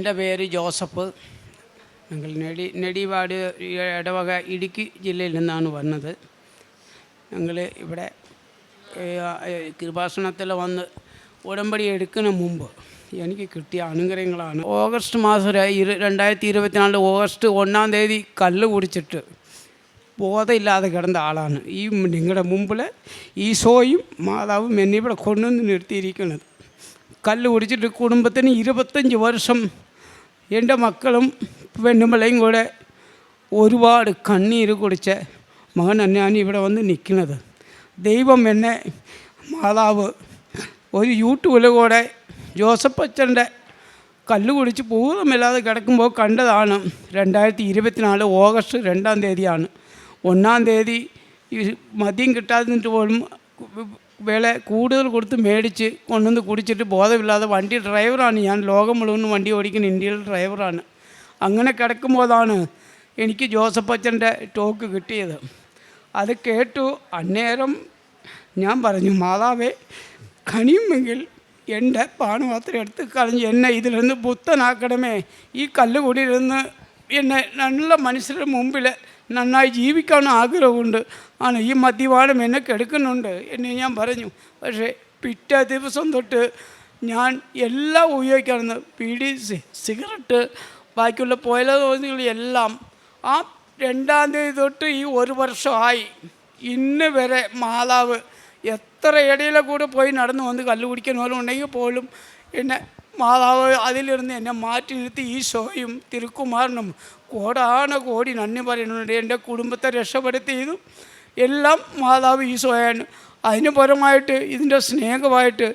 എന്റെ പേര് ജോസഫ്. ഞങ്ങൾ നെടി നെടിവാട് ഇടവക ഇടുക്കി ജില്ലയിൽ നിന്നാണ് വന്നത്. ഞങ്ങൾ ഇവിടെ കൃപാസനത്തിൽ വന്ന് ഉടമ്പടി എടുക്കുന്ന മുമ്പ് എനിക്ക് കിട്ടിയ അനുഗ്രഹങ്ങളാണ്. ഓഗസ്റ്റ് മാസം രണ്ടായിരത്തി ഇരുപത്തിനാല് ഓഗസ്റ്റ് ഒന്നാം തീയതി കല്ല് കുടിച്ചിട്ട് ബോധമില്ലാതെ കിടന്ന ആളാണ്. ഈ നിങ്ങളുടെ മുമ്പിൽ ഈശോയും മാതാവും എന്നെ ഇവിടെ കൊണ്ടുവന്ന് നിർത്തിയിരിക്കുന്നത്. കല്ല് കുടിച്ചിട്ട് കുടുംബത്തിന് ഇരുപത്തഞ്ച് വർഷം എന്റെ മക്കളും പെണ്ണുമ്പിളയും കൂടെ ഒരുപാട് കണ്ണീര് കുടിച്ച് മകനാണ് ഞാൻ ഇവിടെ വന്ന് നിൽക്കുന്നത്. ദൈവം എന്നെ മാതാവ് ഒരു യൂട്യൂബിൽ കൂടെ ജോസഫ് അച്ഛന്റെ കല്ല് കുടിച്ച് പൂർണമില്ലാതെ കിടക്കുമ്പോൾ കണ്ടതാണ്. രണ്ടായിരത്തി ഇരുപത്തിനാല് ഓഗസ്റ്റ് രണ്ടാം തീയതിയാണ്. ഒന്നാം തീയതി മദ്യം കിട്ടാതിട്ട് പോലും വില കൂടുതൽ കൊടുത്ത് മേടിച്ച് കൊണ്ടുവന്ന് കുടിച്ചിട്ട് ബോധമില്ലാതെ വണ്ടി ഡ്രൈവറാണ്. ഞാൻ ലോകം മുഴുവൻ വണ്ടി ഓടിക്കുന്ന ഇന്ത്യയിലെ ഡ്രൈവറാണ്. അങ്ങനെ കിടക്കുമ്പോഴാണ് എനിക്ക് ജോസഫ് അച്ഛന്റെ ടോക്ക് കിട്ടിയത്. അത് കേട്ടു അന്നേരം ഞാൻ പറഞ്ഞു മാതാവേ കണിയുമെങ്കിൽ എന്റെ പാണുപാത്രം എടുത്ത് കളഞ്ഞ് എന്നെ ഇതിൽ നിന്ന് പുത്തനാക്കണമേ. ഈ കല്ലുകൂടിയിരുന്ന് എന്നെ നല്ല മനുഷ്യരുടെ മുമ്പിൽ നന്നായി ജീവിക്കാൻ ആഗ്രഹമുണ്ട്. ആണ് ഈ മദ്യപാനം എന്നെ കെടുക്കുന്നുണ്ട് എന്ന് ഞാൻ പറഞ്ഞു. പക്ഷേ പിറ്റേ ദിവസം തൊട്ട് ഞാൻ എല്ലാം ഉപയോഗിക്കാറുണ്ട്. പീഡി സിഗരറ്റ് ബാക്കിയുള്ള പുയലോദികൾ എല്ലാം. ആ രണ്ടാം തീയതി തൊട്ട് ഈ ഒരു വർഷമായി ഇന്ന് വരെ മാതാവ് എത്ര ഇടയിലെ കൂടെ പോയി നടന്നു വന്ന് കല്ല് കുടിക്കുന്നവരും ഉണ്ടെങ്കിൽ പോലും എന്നെ മാതാവ് അതിലിരുന്ന് എന്നെ മാറ്റി നിർത്തി ഈശോയും തിരുക്കുമാരനും കോടാന കോടി നന്ദി പറയുന്നുണ്ട്. എന്റെ കുടുംബത്തെ രക്ഷപ്പെടുത്തിയതും എല്ലാം മാതാവ് ഈശോയാണ്. അതിന് പരമായിട്ട് ഇതിന്റെ സ്നേഹമായിട്ട്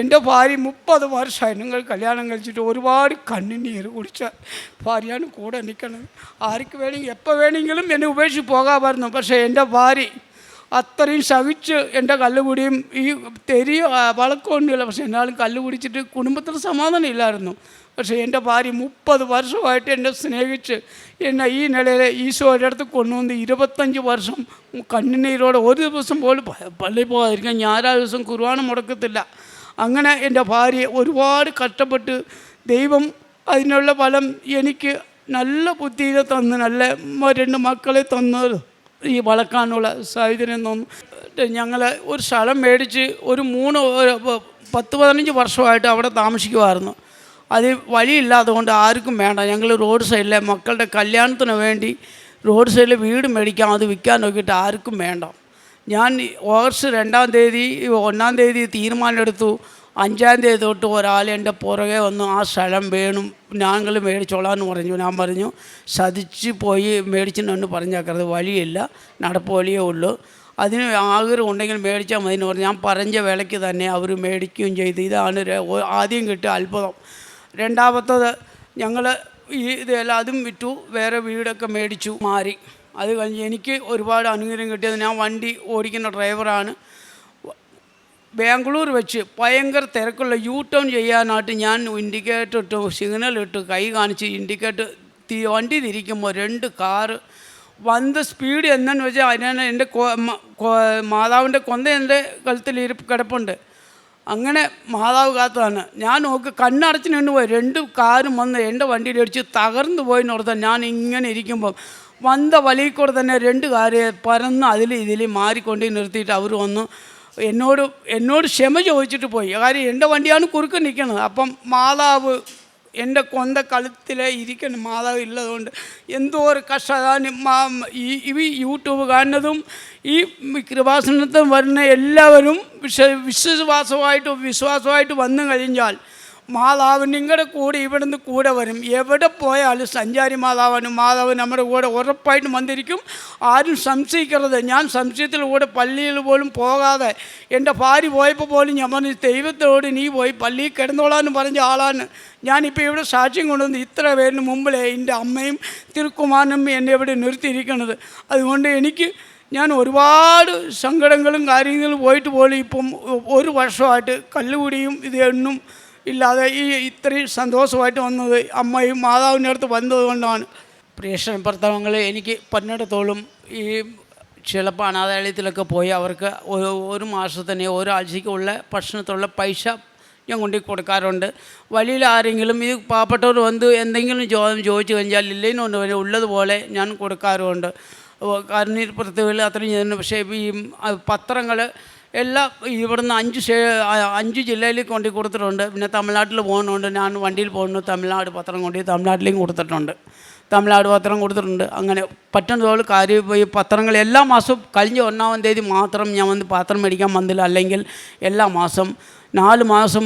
എന്റെ ഭാര്യ മുപ്പത് വർഷമായി നിങ്ങൾ കല്യാണം കഴിച്ചിട്ട് ഒരുപാട് കണ്ണുനീര് കുടിച്ച ഭാര്യയാണ് കൂടെ നിൽക്കുന്നത്. ആർക്ക് വേണമെങ്കിൽ എപ്പോൾ വേണമെങ്കിലും എന്നെ ഉപേക്ഷിച്ച് പോകാമായിരുന്നു. പക്ഷേ എന്റെ ഭാര്യ അത്രയും ശവിച്ച് എന്റെ കല്ലുകൂടിയും ഈ തെരി വളക്കൊന്നുമില്ല പക്ഷേ എന്നാലും കല്ല് കുടിച്ചിട്ട് കുടുംബത്തിൽ സമാധാനം ഇല്ലായിരുന്നു. പക്ഷേ എന്റെ ഭാര്യ മുപ്പത് വർഷമായിട്ട് എന്നെ സ്നേഹിച്ച് എന്നെ ഈ നിലയിൽ ഈശോയുടെ അടുത്ത് കൊണ്ടുവന്ന് ഇരുപത്തഞ്ച് വർഷം കണ്ണുനീരോടെ ഒരു ദിവസം പോലും പള്ളി പോകാതിരിക്കാൻ ഞായറാഴ്ച ദിവസം കുർബാന മുടക്കത്തില്ല. അങ്ങനെ എന്റെ ഭാര്യ ഒരുപാട് കഷ്ടപ്പെട്ട് ദൈവം അതിനുള്ള ഫലം എനിക്ക് നല്ല ബുദ്ധിയിൽ തന്ന് നല്ല രണ്ട് മക്കളെ തന്നത്. ഈ വളക്കാനുള്ള സാഹചര്യം തോന്നുന്നു. ഞങ്ങൾ ഒരു സ്ഥലം മേടിച്ച് ഒരു മൂന്ന് പത്ത് പതിനഞ്ച് വർഷമായിട്ട് അവിടെ താമസിക്കുമായിരുന്നു അത് വഴിയില്ലാത്തതുകൊണ്ട് ആർക്കും വേണ്ട. ഞങ്ങൾ റോഡ് സൈഡിലെ മക്കളുടെ കല്യാണത്തിന് വേണ്ടി റോഡ് സൈഡിൽ വീട് മേടിക്കാം അത് വിൽക്കാൻ നോക്കിയിട്ട് ആർക്കും വേണ്ട. ഞാൻ ഓഗസ്റ്റ് രണ്ടാം തീയതി ഒന്നാം തീയതി തീരുമാനമെടുത്തു. അഞ്ചാം തീയതി തൊട്ട് ഒരാൾ എന്റെ പുറകെ വന്നു ആ സ്ഥലം വേണം. ഞങ്ങൾ മേടിച്ചോളാന്ന് പറഞ്ഞു. ഞാൻ പറഞ്ഞു സതിച്ച് പോയി മേടിച്ചിട്ടുണ്ട് പറഞ്ഞേക്കരുത്. വഴിയില്ല. നടപ്പ് വഴിയേ ഉള്ളൂ. അതിന് ആഗ്രഹം ഉണ്ടെങ്കിൽ മേടിച്ചാൽ മതി. എന്ന് പറഞ്ഞു. ഞാൻ പറഞ്ഞ വിലയ്ക്ക് തന്നെ അവർ മേടിക്കുകയും ചെയ്തു. ഇതാണ് ആദ്യം കിട്ടിയ അത്ഭുതം. രണ്ടാമത്തത് ഞങ്ങൾ ഈ ഇതെല്ലാം അതും വിറ്റു. വേറെ വീടൊക്കെ മേടിച്ചു. മാറി. അത് കഴിഞ്ഞ് എനിക്ക് ഒരുപാട് അനുഗ്രഹം കിട്ടിയത് ഞാൻ വണ്ടി ഓടിക്കുന്ന ഡ്രൈവറാണ്. ബാംഗ്ലൂർ വെച്ച് ഭയങ്കര തിരക്കുള്ള യൂ ടേൺ ചെയ്യാനായിട്ട് ഞാൻ ഇൻഡിക്കേറ്റർ ഇട്ട് സിഗ്നൽ ഇട്ട് കൈ കാണിച്ച് ഇൻഡിക്കേറ്റർ തീ വണ്ടി തിരിക്കുമ്പോൾ രണ്ട് കാറ് വന്ന സ്പീഡ് എന്നു വെച്ചാൽ അതിനാണ് എന്റെ മാതാവിന്റെ കൊന്ത എന്റെ കഴുത്തിൽ ഇരിപ്പ് കിടപ്പുണ്ട്. അങ്ങനെ മാതാവ് കാത്തതാണ്. ഞാൻ നോക്ക് കണ്ണടച്ച് നിന്ന് പോയി. രണ്ട് കാറും വന്ന് എന്റെ വണ്ടിയിൽ അടിച്ച് തകർന്നു പോയി ഓർത്താൽ ഞാൻ ഇങ്ങനെ ഇരിക്കുമ്പം വന്ന വലിയ കൂടെ തന്നെ രണ്ട് കാര് പരന്ന് അതിൽ ഇതിൽ മാറിക്കൊണ്ട് നിർത്തിയിട്ട് അവർ വന്നു. എന്നോട് എന്നോട് ക്ഷമ ചോദിച്ചിട്ട് പോയി. കാര്യം എന്റെ വണ്ടിയാണ് കുറുക്ക് നിൽക്കുന്നത്. അപ്പം മാതാവ് എന്റെ കൊന്ത കളത്തിലെ ഇരിക്കണം മാതാവ് ഇല്ലതുകൊണ്ട് എന്തോ ഒരു കഷ്ടതാണ് ഈ ഈ യൂട്യൂബ് കാണുന്നതും ഈ കൃപാസനത്തിൽ വരുന്ന എല്ലാവരും വിശ്വ വിശ്വാസമായിട്ട് വിശ്വാസമായിട്ട് വന്നു കഴിഞ്ഞാൽ മാതാവ് നിങ്ങളുടെ കൂടെ ഇവിടുന്ന് കൂടെ വരും. എവിടെ പോയാലും സഞ്ചാരി മാതാവാണ് മാതാവ് നമ്മുടെ കൂടെ ഉറപ്പായിട്ടും വന്നിരിക്കും. ആരും സംശയിക്കരുത്. ഞാൻ സംശയത്തിലൂടെ പള്ളിയിൽ പോലും പോകാതെ എന്റെ ഭാര്യ പോയപ്പോൾ പോലും ഞാൻ പറഞ്ഞു ദൈവത്തോട് നീ പോയി പള്ളിയിൽ കിടന്നോളാന്ന് പറഞ്ഞ ആളാണ്. ഞാനിപ്പോൾ ഇവിടെ സാക്ഷ്യം കൊണ്ടുവന്ന് ഇത്ര പേരിന് മുമ്പിലേ എന്റെ അമ്മയും തിരുക്കുമാരനും എന്നെ ഇവിടെ നിർത്തിയിരിക്കുന്നത് അതുകൊണ്ട് എനിക്ക് ഞാൻ ഒരുപാട് സങ്കടങ്ങളും കാര്യങ്ങളും പോയിട്ട് പോലും ഇപ്പം ഒരു വർഷമായിട്ട് കല്ലുകൂടിയും ഇത് എണ്ണും ഇല്ലാതെ ഈ ഇത്രയും സന്തോഷമായിട്ട് വന്നത് അമ്മയും മാതാവിന്റെ അടുത്ത് വന്നത് കൊണ്ടാണ്. പ്രിയക്ഷണ ഭർത്താവങ്ങൾ എനിക്ക് പന്നിടത്തോളം ഈ ചിലപ്പോൾ അനാഥാലയത്തിലൊക്കെ പോയി അവർക്ക് ഒരു ഒരു മാസത്തിന് ഒരാഴ്ചയ്ക്കുള്ള ഭക്ഷണത്തുള്ള പൈസ ഞാൻ കൊണ്ടു കൊടുക്കാറുണ്ട്. വഴിയിൽ ആരെങ്കിലും ഈ പാവപ്പെട്ടവർ വന്ന് എന്തെങ്കിലും ചോദ്യം ചോദിച്ചു കഴിഞ്ഞാൽ ഇല്ലെന്നുണ്ട് ഉള്ളതുപോലെ ഞാൻ കൊടുക്കാറുമുണ്ട്. കണ്ണീർ പ്രത്യേകം അത്രയും ചെയ്യുന്നു പക്ഷേ ഈ പത്രങ്ങൾ എല്ലാ ഇവിടുന്ന് അഞ്ച് അഞ്ച് ജില്ലയിൽ കൊണ്ടു കൊടുത്തിട്ടുണ്ട്. പിന്നെ തമിഴ്നാട്ടിൽ പോകുന്നുണ്ട്. ഞാൻ വണ്ടിയിൽ പോകുന്നു. തമിഴ്നാട് പത്രം കൊണ്ട് തമിഴ്നാട്ടിലേക്കും കൊടുത്തിട്ടുണ്ട്. തമിഴ്നാട് പത്രം കൊടുത്തിട്ടുണ്ട്. അങ്ങനെ പറ്റുന്നതോളം കാര്യം ഈ പത്രങ്ങൾ എല്ലാ മാസവും കഴിഞ്ഞ ഒന്നാം തീയതി മാത്രം ഞാൻ വന്ന് പത്രം മേടിക്കാൻ വന്നില്ല. അല്ലെങ്കിൽ എല്ലാ മാസം നാല് മാസം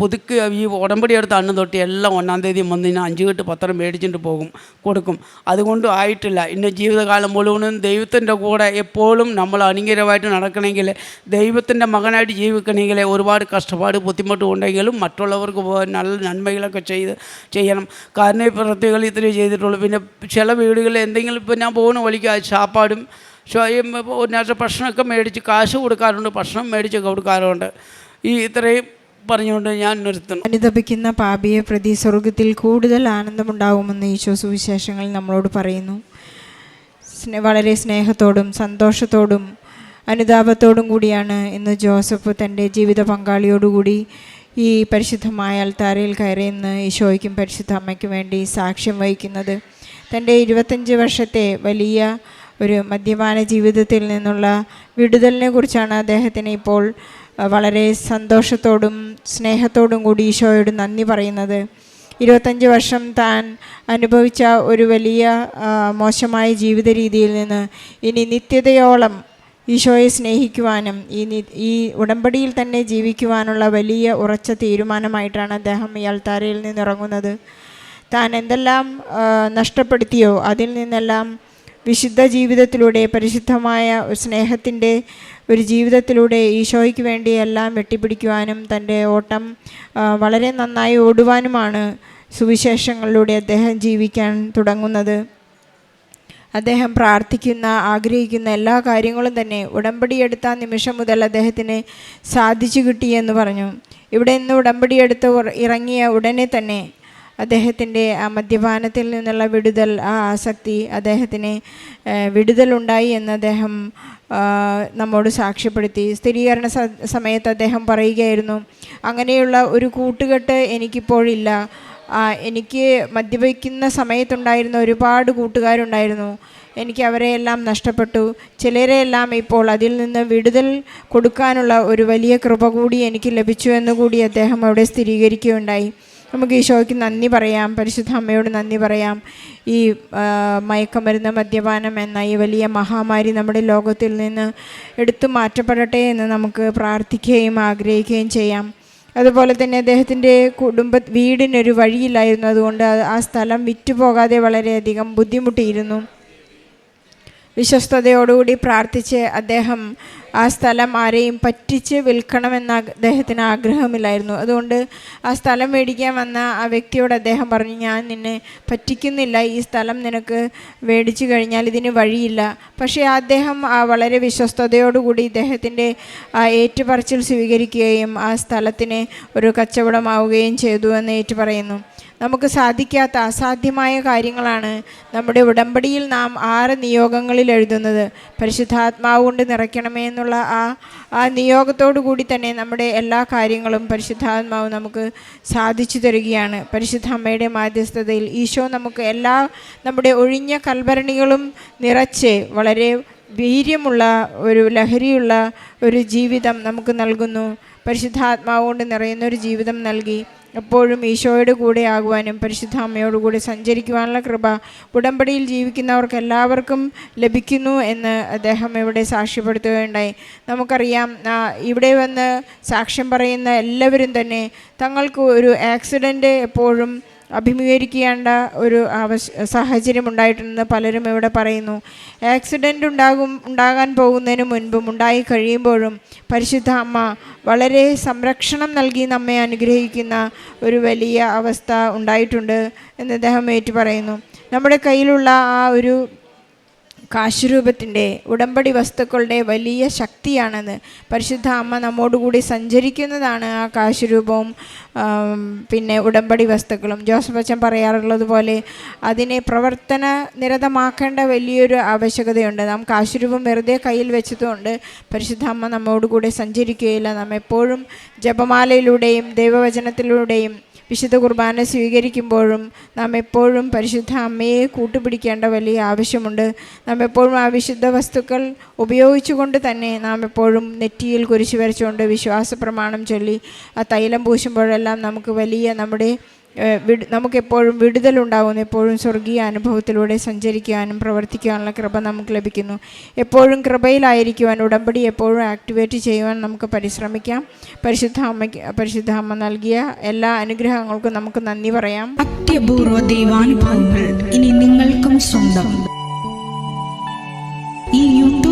പുതുക്കി ഈ ഉടമ്പടി എടുത്ത അന്ന് തൊട്ട് എല്ലാം ഒന്നാം തീയതി വന്ന് ഞാൻ അഞ്ച് കെട്ട് പത്രം മേടിച്ചിട്ട് പോകും കൊടുക്കും. അതുകൊണ്ടും ആയിട്ടില്ല. ഇന്നെ ജീവിതകാലം മുഴുവനും ദൈവത്തിന്റെ കൂടെ എപ്പോഴും നമ്മൾ അണിങ്കരമായിട്ട് നടക്കണമെങ്കിൽ ദൈവത്തിന്റെ മകനായിട്ട് ജീവിക്കണമെങ്കിൽ ഒരുപാട് കഷ്ടപ്പാട് ബുദ്ധിമുട്ടും ഉണ്ടെങ്കിലും മറ്റുള്ളവർക്ക് നല്ല നന്മകളൊക്കെ ചെയ്ത് ചെയ്യണം. കാരണം പ്രവൃത്തികൾ ഇത്രയും ചെയ്തിട്ടുള്ളൂ. പിന്നെ ചില വീടുകളിൽ എന്തെങ്കിലും ഇപ്പോൾ ഞാൻ പോകുന്ന വഴിക്ക് ചാപ്പാടും ഉന്നത ഭക്ഷണമൊക്കെ മേടിച്ച് കാശ് കൊടുക്കാറുണ്ട് ഭക്ഷണം മേടിച്ച് കൊടുക്കാറുണ്ട്. ഈ ഇത്രയും പറഞ്ഞുകൊണ്ട് ഞാൻ നിർത്തുന്നു. അനുതപിക്കുന്ന പാപിയെ പ്രതി സ്വർഗത്തിൽ കൂടുതൽ ആനന്ദമുണ്ടാകുമെന്ന് ഈശോ സുവിശേഷങ്ങൾ നമ്മളോട് പറയുന്നു. വളരെ സ്നേഹത്തോടും സന്തോഷത്തോടും അനുതാപത്തോടും കൂടിയാണ് ഇന്ന് ജോസഫ് തന്റെ ജീവിത പങ്കാളിയോടുകൂടി ഈ പരിശുദ്ധമായ അൽത്താരയിൽ കയറിയെന്ന് ഈശോയ്ക്കും പരിശുദ്ധ അമ്മയ്ക്കും വേണ്ടി സാക്ഷ്യം വഹിക്കുന്നത്. തന്റെ ഇരുപത്തഞ്ച് വർഷത്തെ വലിയ ഒരു മദ്യപാന ജീവിതത്തിൽ നിന്നുള്ള വിടുതലിനെ കുറിച്ചാണ് അദ്ദേഹത്തിന് ഇപ്പോൾ വളരെ സന്തോഷത്തോടും സ്നേഹത്തോടും കൂടി ഈശോയോട് നന്ദി പറയുന്നത്. ഇരുപത്തഞ്ച് വർഷം താൻ അനുഭവിച്ച ഒരു വലിയ മോശമായ ജീവിത രീതിയിൽ നിന്ന് ഇനി നിത്യതയോളം ഈശോയെ സ്നേഹിക്കുവാനും ഈ ഈ ഉടമ്പടിയിൽ തന്നെ ജീവിക്കുവാനുള്ള വലിയ ഉറച്ച തീരുമാനമായിട്ടാണ് അദ്ദേഹം ഈ അൾത്താരയിൽ നിന്നിറങ്ങുന്നത്. താൻ എന്തെല്ലാം നഷ്ടപ്പെടുത്തിയോ അതിൽ നിന്നെല്ലാം വിശുദ്ധ ജീവിതത്തിലൂടെ പരിശുദ്ധമായ സ്നേഹത്തിന്റെ ഒരു ജീവിതത്തിലൂടെ ഈശോയ്ക്ക് വേണ്ടി എല്ലാം വെട്ടിപ്പിടിക്കുവാനും തന്റെ ഓട്ടം വളരെ നന്നായി ഓടുവാനുമാണ് സുവിശേഷങ്ങളിലൂടെ അദ്ദേഹം ജീവിക്കാൻ തുടങ്ങുന്നത്. അദ്ദേഹം പ്രാർത്ഥിക്കുന്ന ആഗ്രഹിക്കുന്ന എല്ലാ കാര്യങ്ങളും തന്നെ ഉടമ്പടിയെടുത്ത എടുത്ത നിമിഷം മുതൽ അദ്ദേഹത്തിന് സാധിച്ചു കിട്ടിയെന്ന് പറഞ്ഞു. ഇവിടെ നിന്ന് ഉടമ്പടിയെടുത്ത് എടുത്ത് ഇറങ്ങിയ ഉടനെ തന്നെ അദ്ദേഹത്തിന്റെ ആ മദ്യപാനത്തിൽ നിന്നുള്ള വിടുതൽ ആ ആസക്തി അദ്ദേഹത്തിന് വിടുതലുണ്ടായി എന്ന് അദ്ദേഹം നമ്മോട് സാക്ഷ്യപ്പെടുത്തി. സ്ഥിരീകരണ സമയത്ത് അദ്ദേഹം പറയുകയായിരുന്നു അങ്ങനെയുള്ള ഒരു കൂട്ടുകെട്ട് എനിക്കിപ്പോഴില്ല. എനിക്ക് മദ്യപിക്കുന്ന സമയത്തുണ്ടായിരുന്ന ഒരുപാട് കൂട്ടുകാരുണ്ടായിരുന്നു. എനിക്ക് അവരെയെല്ലാം നഷ്ടപ്പെട്ടു. ചിലരെയെല്ലാം ഇപ്പോൾ അതിൽ നിന്ന് വിടുതൽ കൊടുക്കാനുള്ള ഒരു വലിയ കൃപ കൂടി എനിക്ക് ലഭിച്ചു എന്ന് കൂടി അദ്ദേഹം അവിടെ സ്ഥിരീകരിക്കുകയുണ്ടായി. നമുക്ക് ഈശോയ്ക്ക് നന്ദി പറയാം പരിശുദ്ധ അമ്മയോട് നന്ദി പറയാം. ഈ മയക്കമരുന്ന് മദ്യപാനം എന്ന ഈ വലിയ മഹാമാരി നമ്മുടെ ലോകത്തിൽ നിന്ന് എടുത്തു മാറ്റപ്പെടട്ടെ എന്ന് നമുക്ക് പ്രാർത്ഥിക്കുകയും ആഗ്രഹിക്കുകയും ചെയ്യാം. അതുപോലെ തന്നെ അദ്ദേഹത്തിന്റെ കുടുംബ വീടിനൊരു വഴിയില്ലായിരുന്നു. അതുകൊണ്ട് ആ സ്ഥലം വിറ്റുപോകാതെ വളരെയധികം ബുദ്ധിമുട്ടിയിരുന്നു. വിശ്വസ്തയോടുകൂടി പ്രാർത്ഥിച്ച് അദ്ദേഹം ആ സ്ഥലം ആരെയും പറ്റിച്ച് വിൽക്കണമെന്ന അദ്ദേഹത്തിന് ആഗ്രഹമില്ലായിരുന്നു. അതുകൊണ്ട് ആ സ്ഥലം മേടിക്കാൻ വന്ന ആ വ്യക്തിയോട് അദ്ദേഹം പറഞ്ഞു ഞാൻ നിന്നെ പറ്റിക്കുന്നില്ല. ഈ സ്ഥലം നിനക്ക് മേടിച്ചു കഴിഞ്ഞാൽ ഇതിന് വഴിയില്ല. പക്ഷേ അദ്ദേഹം ആ വളരെ വിശ്വസ്തയോടുകൂടി ഇദ്ദേഹത്തിന്റെ ആ ഏറ്റുപറച്ചിൽ സ്വീകരിക്കുകയും ആ സ്ഥലത്തിന് ഒരു കച്ചവടമാവുകയും ചെയ്തു എന്ന് ഏറ്റു പറയുന്നു നമുക്ക് സാധിക്കാത്ത അസാധ്യമായ കാര്യങ്ങളാണ് നമ്മുടെ ഉടമ്പടിയിൽ നാം ആറ് നിയോഗങ്ങളിൽ എഴുതുന്നത്. പരിശുദ്ധാത്മാവ് കൊണ്ട് നിറയ്ക്കണമേ എന്നുള്ള ആ ആ നിയോഗത്തോടു കൂടി തന്നെ നമ്മുടെ എല്ലാ കാര്യങ്ങളും പരിശുദ്ധാത്മാവ് നമുക്ക് സാധിച്ചു തരികയാണ്. പരിശുദ്ധ അമ്മയുടെ മാധ്യസ്ഥതയിൽ ഈശോ നമുക്ക് എല്ലാ നമ്മുടെ ഒഴിഞ്ഞ കൽഭരണികളും നിറച്ച് വളരെ വീര്യമുള്ള ഒരു ലഹരിയുള്ള ഒരു ജീവിതം നമുക്ക് നൽകുന്നു. പരിശുദ്ധാത്മാവ് കൊണ്ട് നിറയുന്ന ഒരു ജീവിതം നൽകി. എപ്പോഴും ഈശോയുടെ കൂടെ ആകുവാനും പരിശുദ്ധ അമ്മയോട് കൂടി സഞ്ചരിക്കുവാനുള്ള കൃപ ഉടമ്പടിയിൽ ജീവിക്കുന്നവർക്ക് എല്ലാവർക്കും ലഭിക്കുന്നു എന്ന് അദ്ദേഹം ഇവിടെ സാക്ഷ്യപ്പെടുത്തുകയുണ്ടായി. നമുക്കറിയാം ഇവിടെ വന്ന് സാക്ഷ്യം പറയുന്ന എല്ലാവരും തന്നെ തങ്ങൾക്ക് ഒരു ആക്സിഡന്റ് എപ്പോഴും അഭിമുഖീകരിക്കേണ്ട ഒരു ആവശ്യ സാഹചര്യം ഉണ്ടായിട്ടുണ്ടെന്ന് പലരും ഇവിടെ പറയുന്നു. ആക്സിഡന്റ് ഉണ്ടാകും ഉണ്ടാകാൻ പോകുന്നതിന് മുൻപും ഉണ്ടായി കഴിയുമ്പോഴും പരിശുദ്ധ അമ്മ വളരെ സംരക്ഷണം നൽകി നമ്മെ അനുഗ്രഹിക്കുന്ന ഒരു വലിയ അവസ്ഥ ഉണ്ടായിട്ടുണ്ട് എന്ന് അദ്ദേഹം ഏറ്റു പറയുന്നു. നമ്മുടെ കയ്യിലുള്ള ആ ഒരു കാശുരൂപത്തിന്റെ ഉടമ്പടി വസ്തുക്കളുടെ വലിയ ശക്തിയാണെന്ന് പരിശുദ്ധ അമ്മ നമ്മോടുകൂടി സഞ്ചരിക്കുന്നതാണ് ആ കാശുരൂപവും പിന്നെ ഉടമ്പടി വസ്തുക്കളും. ജോസഫ് അച്ഛൻ പറയാറുള്ളതുപോലെ അതിനെ പ്രവർത്തന നിരതമാക്കേണ്ട വലിയൊരു ആവശ്യകതയുണ്ട്. നാം കാശുരൂപം വെറുതെ കയ്യിൽ വെച്ചതുകൊണ്ട് പരിശുദ്ധ അമ്മ നമ്മോടുകൂടി സഞ്ചരിക്കുകയില്ല. നാം എപ്പോഴും ജപമാലയിലൂടെയും ദൈവവചനത്തിലൂടെയും വിശുദ്ധ കുർബാന സ്വീകരിക്കുമ്പോഴും നാം എപ്പോഴും പരിശുദ്ധ അമ്മയെ കൂട്ടുപിടിക്കേണ്ട വലിയ ആവശ്യമുണ്ട്. നാം എപ്പോഴും ആ വിശുദ്ധ വസ്തുക്കൾ ഉപയോഗിച്ചുകൊണ്ട് തന്നെ നാം എപ്പോഴും നെറ്റിയിൽ കുരിശു വരച്ചുകൊണ്ട് വിശ്വാസ പ്രമാണം ചൊല്ലി ആ തൈലം പൂശുമ്പോഴെല്ലാം നമുക്ക് വലിയ നമ്മുടെ വിട് നമുക്കെപ്പോഴും വിടുതലുണ്ടാകുന്നു. എപ്പോഴും സ്വർഗീയ അനുഭവത്തിലൂടെ സഞ്ചരിക്കുവാനും പ്രവർത്തിക്കുവാനുള്ള കൃപ നമുക്ക് ലഭിക്കുന്നു. എപ്പോഴും കൃപയിലായിരിക്കുവാൻ ഉടമ്പടി എപ്പോഴും ആക്ടിവേറ്റ് ചെയ്യുവാൻ നമുക്ക് പരിശ്രമിക്കാം. പരിശുദ്ധ അമ്മയ്ക്ക് പരിശുദ്ധ അമ്മ നൽകിയ എല്ലാ അനുഗ്രഹങ്ങൾക്കും നമുക്ക് നന്ദി പറയാം. അത്യപൂർവ ദൈവാനുഭവങ്ങൾ ഇനി നിങ്ങൾക്കും സ്വന്തം.